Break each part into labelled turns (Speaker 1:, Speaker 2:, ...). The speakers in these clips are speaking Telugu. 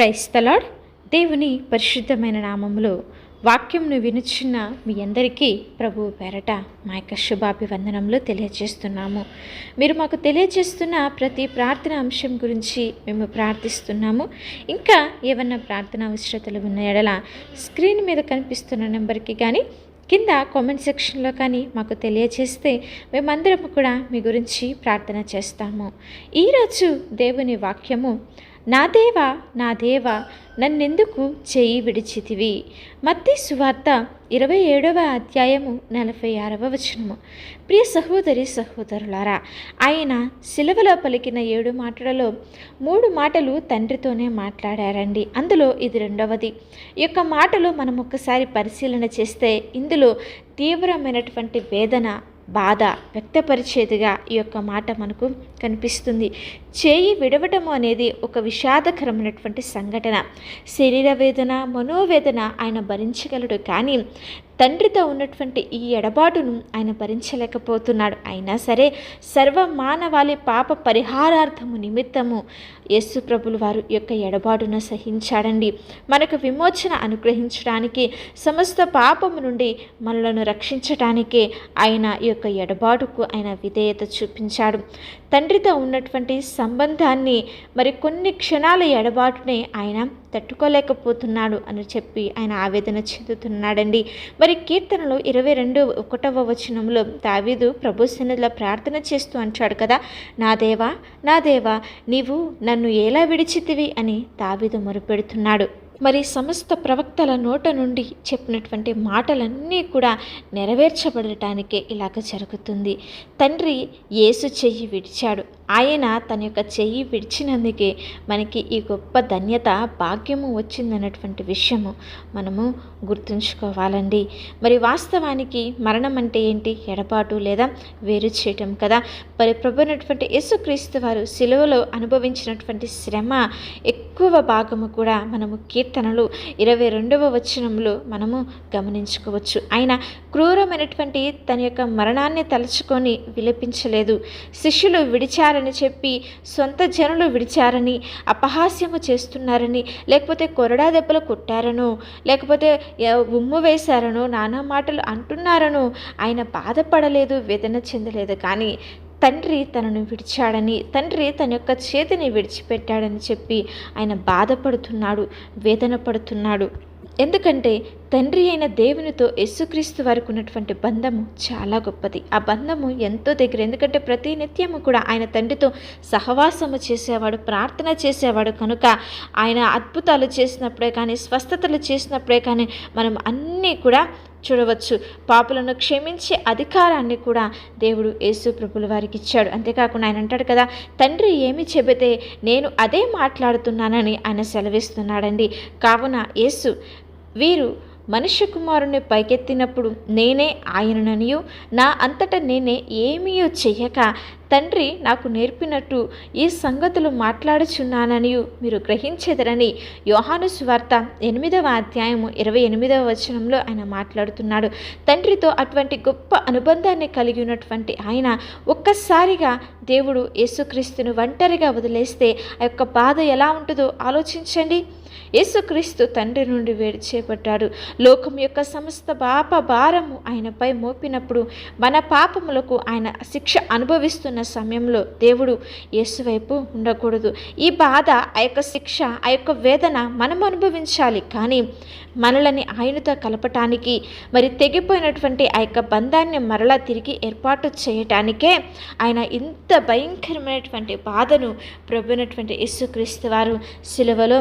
Speaker 1: క్రైస్తలాడ్ దేవుని పరిశుద్ధమైన నామములో వాక్యంను వినుచున్న మీ అందరికీ ప్రభు పేరట మా యొక్క శుభాభివందనములు తెలియజేస్తున్నాము. మీరు మాకు తెలియజేస్తున్న ప్రతి ప్రార్థన అంశం గురించి మేము ప్రార్థిస్తున్నాము. ఇంకా ఏమన్నా ప్రార్థన అవసరతలు ఉన్న ఎడల స్క్రీన్ మీద కనిపిస్తున్న నెంబర్కి కానీ కింద కామెంట్ సెక్షన్లో కానీ మాకు తెలియజేస్తే మేమందరం కూడా మీ గురించి ప్రార్థన చేస్తాము. ఈరోజు దేవుని వాక్యము నా దేవా నా దేవా నన్నెందుకు చేయి విడిచితివి? మత్తి సువార్త ఇరవై ఏడవ అధ్యాయము నలభై ఆరవ వచనము. ప్రియ సహోదరి సహోదరులారా ఆయన సిలవలో పలికిన ఏడు మాటలలో మూడు మాటలు తండ్రితోనే మాట్లాడారండి. అందులో ఇది రెండవది. ఈ యొక్క మాటలు మనం ఒక్కసారి పరిశీలన చేస్తే ఇందులో తీవ్రమైనటువంటి వేదన బాధ వ్యక్తపరిచేదిగా ఈ యొక్క మాట మనకు కనిపిస్తుంది. చేయి విడవటము అనేది ఒక విషాదకరమైనటువంటి సంఘటన. శరీర వేదన మనోవేదన ఆయన భరించగలడు కానీ తండ్రితో ఉన్నటువంటి ఈ ఎడబాటును ఆయన భరించలేకపోతున్నాడు. అయినా సరే సర్వ మానవాళి పాప పరిహారార్థము నిమిత్తము యేసుప్రభులు వారు యొక్క ఎడబాటును సహించాడండి. మనకు విమోచన అనుగ్రహించడానికి సమస్త పాపము నుండి మనలను రక్షించటానికే ఆయన ఈ యొక్క ఎడబాటుకు ఆయన విధేయత చూపించాడు. తండ్రితో ఉన్నటువంటి సంబంధాన్ని మరి కొన్ని క్షణాల ఎడబాటునే ఆయన తట్టుకోలేకపోతున్నాడు అని చెప్పి ఆయన ఆవేదన చెందుతున్నాడండి. మరి కీర్తనలో ఇరవై రెండు ఒకటవ వచనంలో దావీదు ప్రభు సన్నిధిలో ప్రార్థన చేస్తూ అంటాడు కదా నా దేవా నా దేవా నీవు నన్ను ఎలా విడిచితివి అని దావీదు మొరుపెడుతున్నాడు. మరి సమస్త ప్రవక్తల నోట నుండి చెప్పినటువంటి మాటలన్నీ కూడా నెరవేర్చబడటానికే ఇలాగ జరుగుతుంది. తండ్రి యేసు చెయ్యి విడిచాడు. ఆయన తన యొక్క చెయ్యి విడిచినందుకే మనకి ఈ గొప్ప ధన్యత భాగ్యము వచ్చిందన్నటువంటి విషయము మనము గుర్తుంచుకోవాలండి. మరి వాస్తవానికి మరణం అంటే ఏంటి? ఎడబాటు లేదా వేరు చేయటం కదా? మరి ప్రభునటువంటి యేసుక్రీస్తు వారు సిలువలో అనుభవించినటువంటి శ్రమ ఎక్కువ భాగము కూడా మనము కీర్తనలు ఇరవై రెండవ వచనంలో మనము గమనించుకోవచ్చు. ఆయన క్రూరమైనటువంటి తన యొక్క మరణాన్ని తలుచుకొని విలపించలేదు. శిష్యులు విడిచారు చేస్తున్నారని చెప్పి సొంత జనులు విడిచారని అపహాస్యము చేస్తున్నారని లేకపోతే కొరడా దెబ్బలు కొట్టారనో లేకపోతే ఉమ్ము వేశారనో నానా మాటలు అంటున్నారనో ఆయన బాధపడలేదు వేదన చెందలేదు. కానీ తండ్రి తనను విడిచాడని తండ్రి తన యొక్క చేతిని విడిచిపెట్టాడని చెప్పి ఆయన బాధపడుతున్నాడు వేదన పడుతున్నాడు. ఎందుకంటే తండ్రి అయిన దేవునితో యేసుక్రీస్తు వారికి ఉన్నటువంటి బంధము చాలా గొప్పది. ఆ బంధము ఎంతో దగ్గర ఎందుకంటే ప్రతి నిత్యము కూడా ఆయన తండ్రితో సహవాసము చేసేవాడు ప్రార్థన చేసేవాడు కనుక ఆయన అద్భుతాలు చేసినప్పుడే కానీ స్వస్థతలు చేసినప్పుడే కానీ మనం అన్నీ కూడా చూడవచ్చు. పాపులను క్షమించే అధికారాన్ని కూడా దేవుడు యేసు ప్రభుల వారికి ఇచ్చాడు. అంతేకాకుండా ఆయన అంటాడు కదా తండ్రి ఏమి చెబితే నేను అదే మాట్లాడుతున్నానని ఆయన సెలవిస్తున్నాడండి. కావున యేసు వీరు మనుష్య కుమారుని పైకెత్తినప్పుడు నేనే ఆయనననియు నా అంతటా నేనే ఏమీయో చెయ్యక తండ్రి నాకు నేర్పినట్టు ఈ సంగతులు మాట్లాడుచున్నాననియు మీరు గ్రహించెదరని యోహాను సువార్త ఎనిమిదవ అధ్యాయము ఇరవై ఎనిమిదవ వచనంలో ఆయన మాట్లాడుతున్నాడు. తండ్రితో అటువంటి గొప్ప అనుబంధాన్ని కలిగి ఉన్నటువంటి ఆయన ఒక్కసారిగా దేవుడు యేసుక్రీస్తును ఒంటరిగా వదిలేస్తే ఆ యొక్క బాధ ఎలా ఉంటుందో ఆలోచించండి. యేసుక్రీస్తు తండ్రి నుండి వేడి చేపట్టాడు లోకం యొక్క సమస్త పాప భారము ఆయనపై మోపినప్పుడు మన పాపములకు ఆయన శిక్ష అనుభవిస్తున్న సమయంలో దేవుడు యేసువైపు ఉండకూడదు. ఈ బాధ ఆ యొక్క శిక్ష ఆ యొక్క వేదన మనం అనుభవించాలి. కానీ మనలని ఆయనతో కలపటానికి మరి తెగిపోయినటువంటి ఆ యొక్క బంధాన్ని మరలా తిరిగి ఏర్పాటు చేయటానికే ఆయన ఇంత భయంకరమైనటువంటి బాధను ప్రభునటువంటి యేసుక్రీస్తు వారు సిలువలో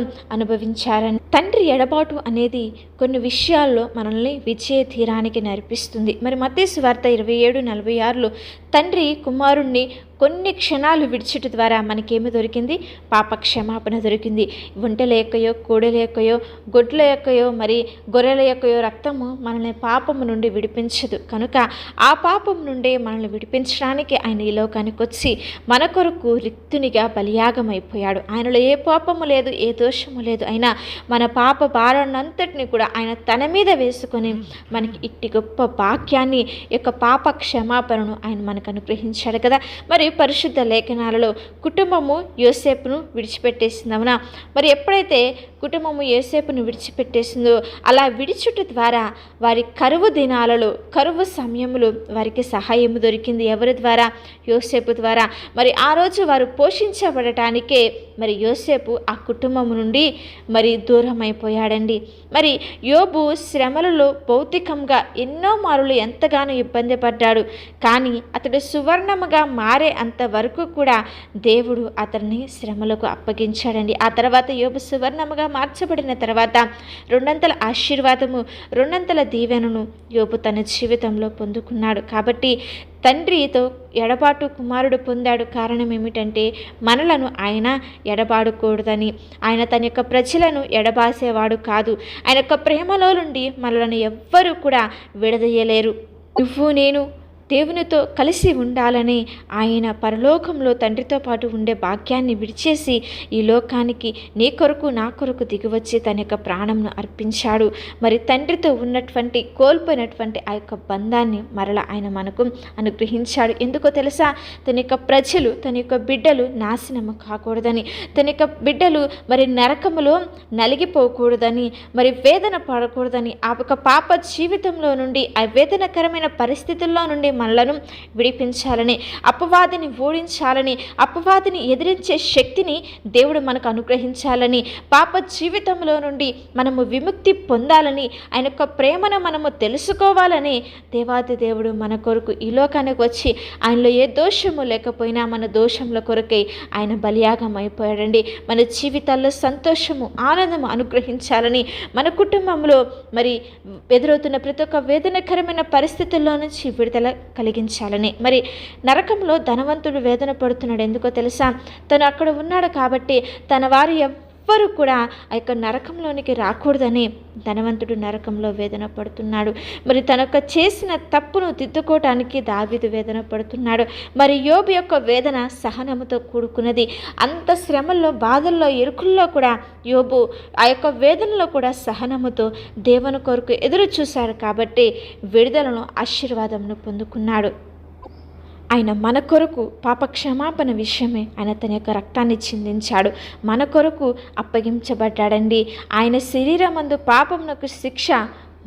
Speaker 1: అనుభవించారని. తండ్రి ఎడబాటు అనేది కొన్ని విషయాల్లో మనల్ని విజయ తీరానికి నడిపిస్తుంది. మరి మతేసు వార్త ఇరవై ఏడు నలభై ఆరులో తండ్రి కుమారుణ్ణి కొన్ని క్షణాలు విడిచుట ద్వారా మనకేమి దొరికింది? పాప క్షమాపణ దొరికింది. ఒంటెల యొక్కయో కోడెల యొక్కయో గొడ్ల యొక్కయో మరి గొర్రెల యొక్కయో రక్తము మనల్ని పాపము నుండి విడిపించదు. కనుక ఆ పాపం నుండి మనల్ని విడిపించడానికి ఆయన ఈ లోకానికి వచ్చి మన కొరకు రిక్తునిగా బలియాగమైపోయాడు. ఆయనలో ఏ పాపము లేదు ఏ దోషము లేదు. అయినా మన పాప భారాన్నంతటిని కూడా ఆయన తన మీద వేసుకొని మనకి ఇట్టి గొప్ప భాగ్యాన్ని యొక్క పాప క్షమాపణను ఆయన మనకు అనుగ్రహించాడు కదా. మరి పరిశుద్ధ లేఖనాలలో కుటుంబము యోసేపును విడిచిపెట్టేసింది మరి ఎప్పుడైతే కుటుంబము యోసేపును విడిచిపెట్టేసిందో అలా విడిచుట ద్వారా వారి కరువు దినాలలో కరువు సమయంలో వారికి సహాయం దొరికింది ఎవరి ద్వారా? యోసేపు ద్వారా. మరి ఆ రోజు వారు పోషించబడటానికే మరి యోసేపు ఆ కుటుంబం నుండి మరి దూరం అయిపోయాడండి మరి యోబు శ్రమలలో భౌతికంగా ఎన్నో మారులు ఎంతగానో ఇబ్బంది పడ్డాడు. కానీ అతడు సువర్ణముగా మారే అంతవరకు కూడా దేవుడు అతన్ని శ్రమలకు అప్పగించాడండి. ఆ తర్వాత యోబు సువర్ణముగా మార్చబడిన తర్వాత రెండంతల ఆశీర్వాదము రెండంతల దీవెనను యోబు తన జీవితంలో పొందుకున్నాడు. కాబట్టి తండ్రితో ఎడబాటు కుమారుడు పొందాడు. కారణం ఏమిటంటే మనలను ఆయన ఎడబాడకూడదని. ఆయన తన యొక్క ప్రజలను ఎడబాసేవాడు కాదు. ఆయన యొక్క ప్రేమలో నుండి మనలను ఎవ్వరూ కూడా విడదీయలేరు. నువ్వు నేను దేవునితో కలిసి ఉండాలని ఆయన పరలోకంలో తండ్రితో పాటు ఉండే భాగ్యాన్ని విడిచేసి ఈ లోకానికి నీ కొరకు నా కొరకు దిగివచ్చి తన యొక్క ప్రాణంను అర్పించాడు. మరి తండ్రితో ఉన్నటువంటి కోల్పోయినటువంటి ఆ యొక్క బంధాన్ని మరల ఆయన మనకు అనుగ్రహించాడు. ఎందుకో తెలుసా? తన యొక్క ప్రజలు తన యొక్క బిడ్డలు నాశనము కాకూడదని తన యొక్క బిడ్డలు మరి నరకములో నలిగిపోకూడదని మరి వేదన పడకూడదని ఆ యొక్క పాప జీవితంలో నుండి ఆ వేదనకరమైన పరిస్థితుల్లో నుండి మనలను విడిపించాలని అపవాదిని ఓడించాలని అపవాదిని ఎదిరించే శక్తిని దేవుడు మనకు అనుగ్రహించాలని పాప జీవితంలో నుండి మనము విముక్తి పొందాలని ఆయన యొక్క ప్రేమను మనము తెలుసుకోవాలని దేవాది దేవుడు మన కొరకు ఈ లోకానికి వచ్చి ఆయనలో ఏ దోషము లేకపోయినా మన దోషముల కొరకై ఆయన బలియాగం అయిపోయాడండి. మన జీవితాల్లో సంతోషము ఆనందము అనుగ్రహించాలని మన కుటుంబంలో మరి ఎదురవుతున్న ప్రతి ఒక్క వేదనకరమైన పరిస్థితుల్లో నుంచి విడుదల కలిగించాలని. మరి నరకంలో ధనవంతుడు వేదన పడుతున్నాడు. ఎందుకో తెలుసా? తను అక్కడ ఉన్నాడు కాబట్టి తన వారి ఎవ్వరు కూడా ఆ యొక్క నరకంలోనికి రాకూడదని ధనవంతుడు నరకంలో వేదన పడుతున్నాడు. మరి తన యొక్క చేసిన తప్పును దిద్దుకోవటానికి దావిదు వేదన పడుతున్నాడు. మరి యోబు యొక్క వేదన సహనముతో కూడుకున్నది. అంత శ్రమల్లో బాధల్లో ఇరుకుల్లో కూడా యోబు ఆ యొక్క వేదనలో కూడా సహనముతో దేవుని కొరకు ఎదురు చూశాడు కాబట్టి విడుదలను ఆశీర్వాదమును పొందుకున్నాడు. ఆయన మన కొరకు పాప క్షమాపణ విషయమే. ఆయన తన యొక్క రక్తాన్ని చిందించాడు. మన కొరకు అప్పగించబడ్డాడండి. ఆయన శరీరమందు పాపమునకు శిక్ష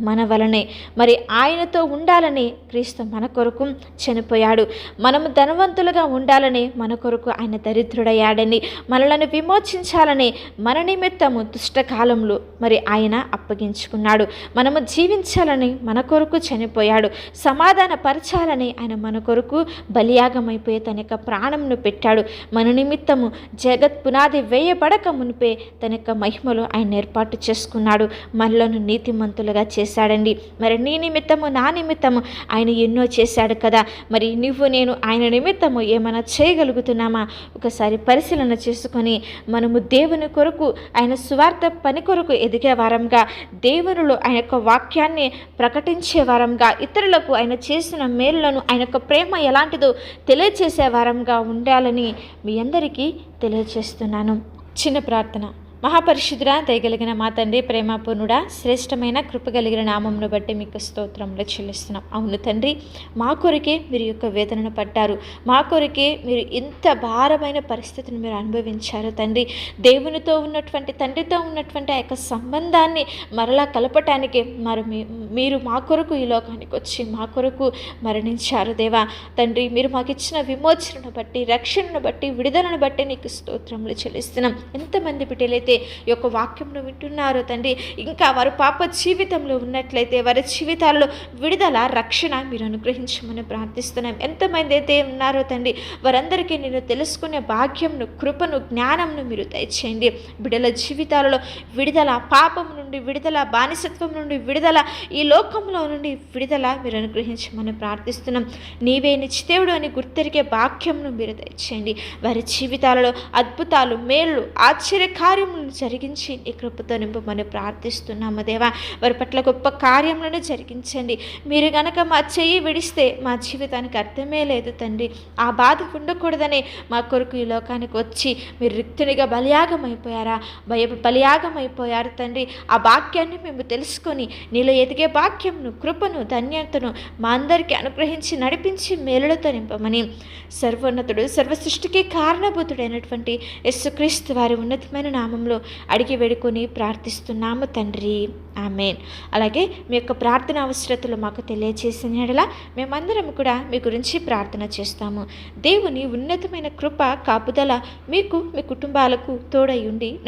Speaker 1: మన వలనే. మరి ఆయనతో ఉండాలని క్రీస్తు మన కొరకు చనిపోయాడు. మనము ధనవంతులుగా ఉండాలని మన కొరకు ఆయన దరిద్రుడయ్యాడని మనలను విమోచించాలని మన నిమిత్తము దుష్టకాలంలో మరి ఆయన అప్పగించుకున్నాడు. మనము జీవించాలని మన కొరకు చనిపోయాడు. సమాధాన పరచాలని ఆయన మన కొరకు బలియాగమైపోయి తన యొక్క ప్రాణంను పెట్టాడు. మన నిమిత్తము జగత్ పునాది వేయబడక మునిపే తన యొక్క మహిమలో ఆయన ఏర్పాటు చేసుకున్నాడు. మనలను నీతిమంతులుగా చే చేశాడండి. మరి నీ నిమిత్తము నా నిమిత్తము ఆయన ఎన్నో చేశాడు కదా. మరి నువ్వు నేను ఆయన నిమిత్తము ఏమైనా చేయగలుగుతున్నామా? ఒకసారి పరిశీలన చేసుకొని మనము దేవుని కొరకు ఆయన స్వార్థ పని కొరకు ఎదిగే వారంగా దేవునిలో ఆయన యొక్క వాక్యాన్ని ప్రకటించే వారంగా ఇతరులకు ఆయన చేసిన మేలులను ఆయన యొక్క ప్రేమ ఎలాంటిదో తెలియచేసే వారంగా ఉండాలని మీ అందరికీ తెలియజేస్తున్నాను చిన్న ప్రార్థన. మహాపరిశుద్ర దయగలిగిన మా తండ్రి ప్రేమపూర్ణుడా శ్రేష్టమైన కృప కలిగిన నామమును బట్టి మీకు స్తోత్రంలో చెల్లిస్తున్నాం. అవును తండ్రి మా కొరకే మీరు యొక్క వేదనను పడ్డారు మా కొరకే మీరు ఇంత భారమైన పరిస్థితిని మీరు అనుభవించారు తండ్రి. దేవునితో ఉన్నటువంటి తండ్రితో ఉన్నటువంటి ఆ యొక్క సంబంధాన్ని మరలా కలపటానికి మరి మీ- మీరు మా కొరకు ఈ లోకానికి వచ్చి మా కొరకు మరణించారు దేవా. తండ్రి మీరు మాకు ఇచ్చిన విమోచనను బట్టి రక్షణను బట్టి విడుదలను బట్టి నీకు స్తోత్రములు చెల్లిస్తున్నాం. ఎంతమంది బిడ్డలైతే ఈ యొక్క వాక్యంను వింటున్నారో తండ్రి. ఇంకా వారు పాప జీవితంలో ఉన్నట్లయితే వారి జీవితాల్లో విడుదల రక్షణ మీరు అనుగ్రహించమని ప్రార్థిస్తున్నాం. ఎంతమంది అయితే ఉన్నారో తండ్రి వారందరికీ నేను తెలుసుకునే భాగ్యంను కృపను జ్ఞానంను మీరు దయచేయండి. బిడల జీవితాలలో విడుదల పాపం నుండి విడుదల బానిసత్వం నుండి విడుదల ఈ లోకంలో నుండి విడుదల మీరు అనుగ్రహించమని ప్రార్థిస్తున్నాం. నీవే నిశ్చితేవుడు అని గుర్తెరిగే భాగ్యంను మీరు దయచేయండి. వారి జీవితాలలో అద్భుతాలు మేళ్ళు ఆశ్చర్య కార్యములను జరిగించి నీ కృపతో నింపమని ప్రార్థిస్తున్నాము దేవా. వారి పట్ల గొప్ప కార్యములను జరిగించండి. మీరు గనక మా చెయ్యి విడిస్తే మా జీవితానికి అర్థమే లేదు తండ్రి. ఆ బాధ ఉండకూడదని మా కొరకు ఈ లోకానికి వచ్చి మీరు రిక్తునిగా బలియాగం అయిపోయారా భయ బలియాగం అయిపోయారు తండ్రి. ఆ వాక్యాన్ని మేము తెలుసుకొని నీలో ఎదిగే వాక్యంను కృపను ధన్యతను మా అందరికీ అనుగ్రహించి నడిపించి మేలులతో నింపమని సర్వోన్నతుడు సర్వ సృష్టికి కారణభూతుడైనటువంటి యేసుక్రీస్తు వారి ఉన్నతమైన నామంలో అడిగి వేడుకొని ప్రార్థిస్తున్నాము తండ్రి. ఆమెన్. అలాగే మీ యొక్క ప్రార్థన అవసరతలు మాకు తెలియచేసిన యెడల మేమందరం కూడా మీ గురించి ప్రార్థన చేస్తాము. దేవుని ఉన్నతమైన కృప కాపుదల మీకు మీ కుటుంబాలకు తోడై ఉండి